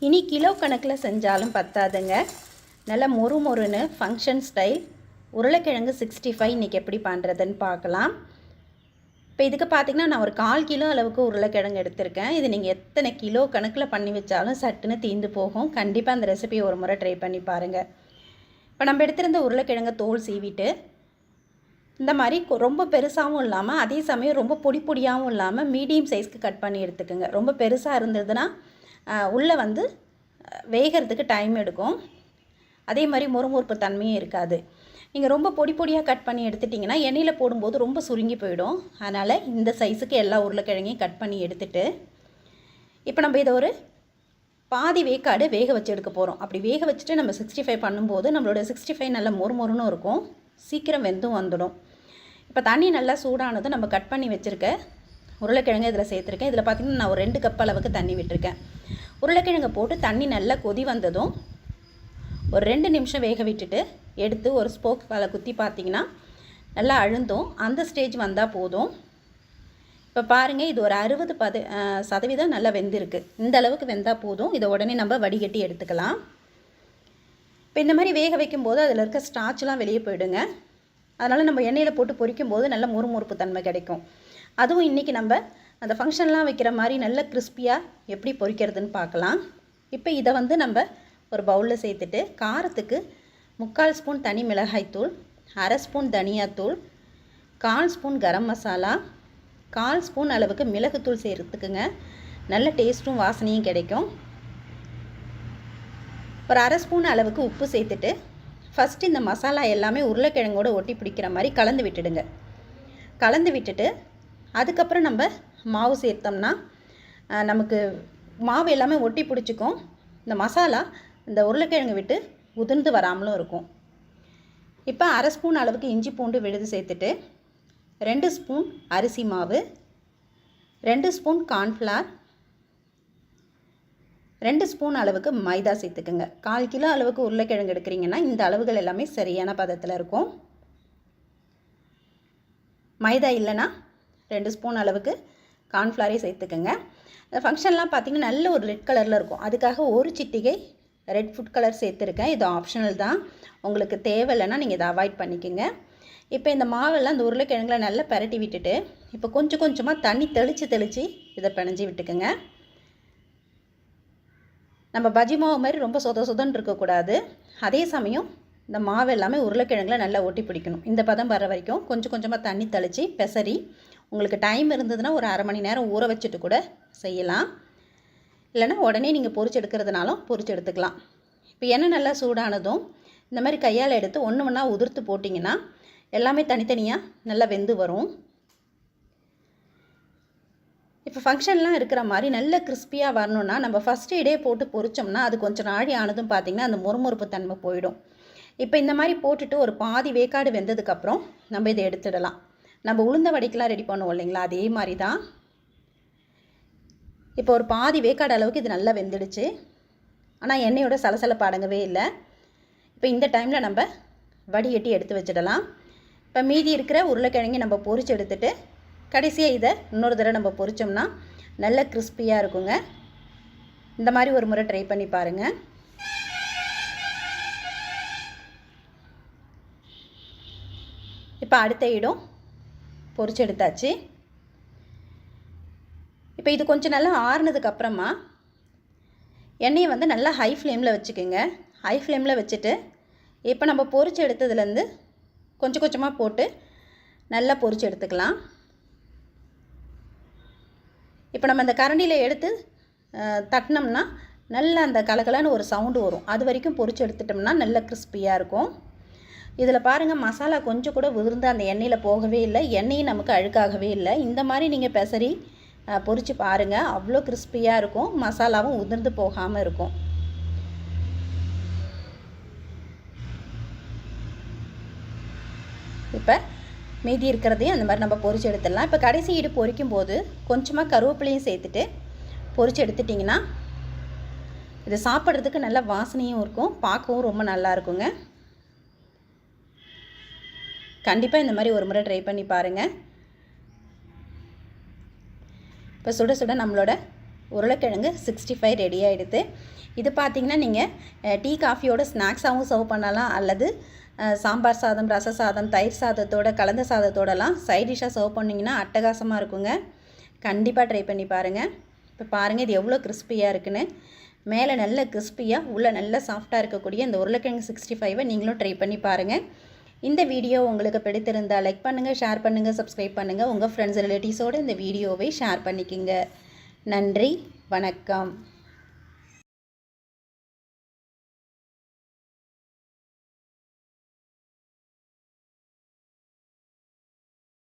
இனி கிலோ கணக்கில் செஞ்சாலும் பத்தாதுங்க. நல்ல மொறு மொறுன்னு ஃபங்க்ஷன் ஸ்டைல் உருளைக்கிழங்கு சிக்ஸ்டி ஃபைவ் இன்றைக்கி எப்படி பண்ணுறதுன்னு பார்க்கலாம். இப்போ இதுக்கு பார்த்தீங்கன்னா நான் ஒரு கால் கிலோ அளவுக்கு உருளைக்கிழங்கு எடுத்திருக்கேன். இது நீங்கள் எத்தனை கிலோ கணக்கில் பண்ணி வச்சாலும் சட்டுன்னு தீந்து போகும். கண்டிப்பாக அந்த ரெசிபியை ஒரு முறை ட்ரை பண்ணி பாருங்கள் இப்போ நம்ம எடுத்திருந்த உருளைக்கிழங்கை தோல் சீவிட்டு இந்த மாதிரி கொ- ரொம்ப பெருசாகவும் இல்லாமல் அதே சமயம் ரொம்ப பொடி பொடியாகவும் இல்லாமல் மீடியம் சைஸ்க்கு கட் பண்ணி எடுத்துக்கோங்க. ரொம்ப பெருசாக இருந்ததுன்னா உள்ளே வந்து வேகிறதுக்கு வேகறதுக்கு டைம் எடுக்கும். அதே மாதிரி மொறுமொறுப்பு தன்மையும் இருக்காது. நீங்கள் ரொம்ப பொடி பொடியாக கட் பண்ணி எடுத்துட்டிங்கன்னா எண்ணெயில் போடும்போது ரொம்ப சுருங்கி போயிடும். அதனால் இந்த சைஸுக்கு எல்லா உருளைக்கிழங்கையும் கட் பண்ணி எடுத்துட்டு இப்போ நம்ம இதை ஒரு பாதி வேக்காடு வேக வச்சு எடுக்க போகிறோம் அப்படி வேக வச்சுட்டு நம்ம சிக்ஸ்டி ஃபைவ் பண்ணும்போது நம்மளோட சிக்ஸ்டி ஃபைவ் நல்லா மொறுமொறுன்னு இருக்கும். சீக்கிரம் வெந்தும் வந்துடும். இப்போ தண்ணி நல்லா சூடானதும் நம்ம கட் பண்ணி வச்சுருக்க உருளைக்கிழங்கு இதில் சேர்த்துருக்கேன். இதில் பார்த்திங்கன்னா நான் ஒரு ரெண்டு கப் அளவுக்கு தண்ணி விட்டுருக்கேன். உருளைக்கிழங்கை போட்டு தண்ணி நல்லா கொதி வந்ததும் ஒரு ரெண்டு நிமிஷம் வேக விட்டுட்டு எடுத்து ஒரு ஸ்போக் காலை குத்தி பார்த்தீங்கன்னா நல்லா அழுந்தும். அந்த ஸ்டேஜ் வந்தால் போதும். இப்போ பாருங்கள் இது ஒரு அறுபது பத சதவீதம் நல்லா வெந்திருக்கு. இந்த அளவுக்கு வெந்தால் போதும். இதை உடனே நம்ம வடிகட்டி எடுத்துக்கலாம். இப்போ இந்த மாதிரி வேக வைக்கும்போது அதில் இருக்க ஸ்டாச்லாம் வெளியே போயிடுங்க. அதனால் நம்ம எண்ணெயில் போட்டு பொரிக்கும் போது நல்ல முறுமுறுப்பு தன்மை கிடைக்கும். அதுவும் இன்றைக்கி நம்ம அந்த ஃபங்க்ஷன்லாம் வைக்கிற மாதிரி நல்ல கிறிஸ்பியாக எப்படி பொரிக்கிறதுன்னு பார்க்கலாம். இப்போ இதை வந்து நம்ம ஒரு பவுலில் சேர்த்துட்டு காரத்துக்கு முக்கால் ஸ்பூன் தனி மிளகாய்த்தூள் அரை ஸ்பூன் தனியாத்தூள் கால் ஸ்பூன் கரம் மசாலா கால் ஸ்பூன் அளவுக்கு மிளகுத்தூள் சேர்த்துக்குங்க. நல்ல டேஸ்ட்டும் வாசனையும் கிடைக்கும். ஒரு அரை ஸ்பூன் அளவுக்கு உப்பு சேர்த்துட்டு ஃபஸ்ட்டு இந்த மசாலா எல்லாமே உருளைக்கிழங்கோட ஒட்டி பிடிக்கிற மாதிரி கலந்து விட்டுடுங்க. கலந்து விட்டுட்டு அதுக்கப்புறம் நம்ம மாவு சேர்த்தோம்னா நமக்கு மாவு எல்லாமே ஒட்டி பிடிச்சிக்கும். இந்த மசாலா இந்த உருளைக்கிழங்கு விட்டு உதிர்ந்து வராமலும் இருக்கும். இப்போ அரை ஸ்பூன் அளவுக்கு இஞ்சி பூண்டு விழுது சேர்த்துட்டு ரெண்டு ஸ்பூன் அரிசி மாவு ரெண்டு ஸ்பூன் கார்ன்ஃப்ளார் ரெண்டு ஸ்பூன் அளவுக்கு மைதா சேர்த்துக்குங்க. கால் கிலோ அளவுக்கு உருளைக்கிழங்கு எடுக்கிறீங்கன்னா இந்த அளவுகள் எல்லாமே சரியான பதத்தில் இருக்கும். மைதா இல்லைன்னா ரெண்டு ஸ்பூன் அளவுக்கு கார்ன்ஃப்ளாரே சேர்த்துக்குங்க. இந்த ஃபங்க்ஷன்லாம் பார்த்தீங்கன்னா நல்ல ஒரு ரெட் கலரில் இருக்கும். அதுக்காக ஒரு சிட்டிகை ரெட் ஃபுட் கலர் சேர்த்துருக்கேன். இது ஆப்ஷனல் தான். உங்களுக்கு தேவையில்லைன்னா நீங்கள் இதை அவாய்ட் பண்ணிக்கோங்க. இப்போ இந்த மாவெல்லாம் இந்த உருளைக்கிழங்குல நல்லா பரட்டி விட்டுட்டு இப்போ கொஞ்சம் கொஞ்சமாக தண்ணி தெளித்து தெளித்து இதை பிணைஞ்சி விட்டுக்குங்க. நம்ம பஜ்ஜி மாவு மாதிரி ரொம்ப சொத சொதன்னு இருக்கக்கூடாது. அதே சமயம் இந்த மாவு எல்லாமே உருளைக்கிழங்குல நல்லா ஒட்டி பிடிக்கணும். இந்த பதம் வர வரைக்கும் கொஞ்சம் கொஞ்சமாக தண்ணி தெளித்து பெசரி உங்களுக்கு டைம் இருந்ததுன்னா ஒரு அரை மணி நேரம் ஊற வச்சுட்டு கூட செய்யலாம். இல்லைன்னா உடனே நீங்கள் பொறிச்சு எடுக்கிறதுனாலும் பொறிச்சு எடுத்துக்கலாம். இப்போ எண்ணெய் நல்லா சூடானதும் இந்த மாதிரி கையால் எடுத்து ஒன்று ஒன்றா உதிர்த்து போட்டிங்கன்னா எல்லாமே தனித்தனியாக நல்லா வெந்து வரும். இப்போ ஃபங்க்ஷன்லாம் இருக்கிற மாதிரி நல்ல கிறிஸ்பியாக வரணும்னா நம்ம ஃபஸ்ட்டு இடே போட்டு பொரிச்சோம்னா அது கொஞ்சம் நாழி ஆனதும் பார்த்திங்கன்னா அந்த முறுமுறுப்பு தன்மை போயிடும். இப்போ இந்த மாதிரி போட்டுட்டு ஒரு பாதி வேக்காடு வெந்ததுக்கப்புறம் நம்ம இதை எடுத்துடலாம். நம்ம உளுந்த வடைக்கெலாம் ரெடி பண்ணுவோம் இல்லைங்களா? அதே மாதிரி தான். இப்போ ஒரு பாதி வேக்காடு அளவுக்கு இது நல்லா வெந்துடுச்சு. ஆனால் எண்ணெயோட சலசலப்பு அடங்கவே இல்லை. இப்போ இந்த டைமில் நம்ம வடிகட்டி எடுத்து வச்சிடலாம். இப்போ மீதி இருக்கிற உருளைக்கிழங்கை நம்ம பொரிச்சு எடுத்துட்டு கடைசியாக இதை இன்னொரு தடவை நம்ம பொரிச்சோம்னா நல்ல கிறிஸ்பியாக இருக்குங்க. இந்த மாதிரி ஒரு முறை ட்ரை பண்ணி பாருங்கள் இப்போ அடுத்த இடம் பொரிச்சு எடுத்தாச்சு. இப்போ இது கொஞ்சம் நல்லா ஆறுனதுக்கப்புறமா எண்ணெயை வந்து நல்லா ஹை ஃப்ளேமில் வச்சுக்கோங்க. ஹை ஃப்ளேமில் வச்சுட்டு இப்போ நம்ம பொரிச்சு எடுத்ததுலேருந்து கொஞ்சம் கொஞ்சமாக போட்டு நல்லா பொரிச்சு எடுத்துக்கலாம். இப்போ நம்ம அந்த கரண்டியில் எடுத்து தட்டினோம்னா நல்ல அந்த கலகலன்னு ஒரு சவுண்டு வரும். அது வரைக்கும் பொறிச்சு எடுத்துட்டோம்னா நல்ல கிறிஸ்பியாக இருக்கும். இதில் பாருங்கள் மசாலா கொஞ்சம் கூட விழுந்து அந்த எண்ணெயில் போகவே இல்லை. எண்ணெயும் நமக்கு அழுக்காகவே இல்லை. இந்த மாதிரி நீங்கள் பெசரி பொறிச்சு பாருங்கள் அவ்வளோ கிறிஸ்பியாக இருக்கும். மசாலாவும் உதிர்ந்து போகாமல் இருக்கும். இப்போ மீதி இருக்கிறதையும் அந்த மாதிரி நம்ம பொறிச்சு எடுத்துடலாம். இப்போ கடைசி இடு பொரிக்கும் போது கொஞ்சமாக கருவேப்பிலையும் சேர்த்துட்டு பொறிச்சு எடுத்துட்டிங்கன்னா இது சாப்பிட்றதுக்கு நல்ல வாசனையும் இருக்கும் பார்க்கவும் ரொம்ப நல்லா இருக்குங்க. கண்டிப்பாக இந்த மாதிரி ஒரு முறை ட்ரை பண்ணி பாருங்கள் இப்போ சுட சுட நம்மளோட உருளைக்கிழங்கு சிக்ஸ்டி ஃபைவ் ரெடி ஆகிடுது இது பார்த்தீங்கன்னா நீங்கள் டீ காஃபியோட ஸ்நாக்ஸாகவும் சர்வ் பண்ணலாம் அல்லது சாம்பார் சாதம் ரச சாதம் தயிர் சாதத்தோட கலந்த சாதத்தோடலாம். சைட் டிஷ்ஷாக சர்வ் பண்ணிங்கன்னா அட்டகாசமாக இருக்குங்க. கண்டிப்பாக ட்ரை பண்ணி பாருங்கள் இப்போ பாருங்கள் இது எவ்வளோ கிறிஸ்பியாக இருக்குன்னு. மேலே நல்ல கிறிஸ்பியாக உள்ளே நல்ல சாஃப்டாக இருக்கக்கூடிய இந்த உருளைக்கிழங்கு சிக்ஸ்டி ஃபைவை நீங்களும் ட்ரை பண்ணி பாருங்கள் இந்த வீடியோ உங்களுக்கு பிடித்திருந்தால் லைக் பண்ணுங்கள் ஷேர் பண்ணுங்கள் சப்ஸ்கிரைப் பண்ணுங்கள் உங்கள் ஃப்ரெண்ட்ஸ் ரிலேட்டிவ்ஸோடு இந்த வீடியோவை ஷேர் பண்ணிக்கிங்க. நன்றி வணக்கம்.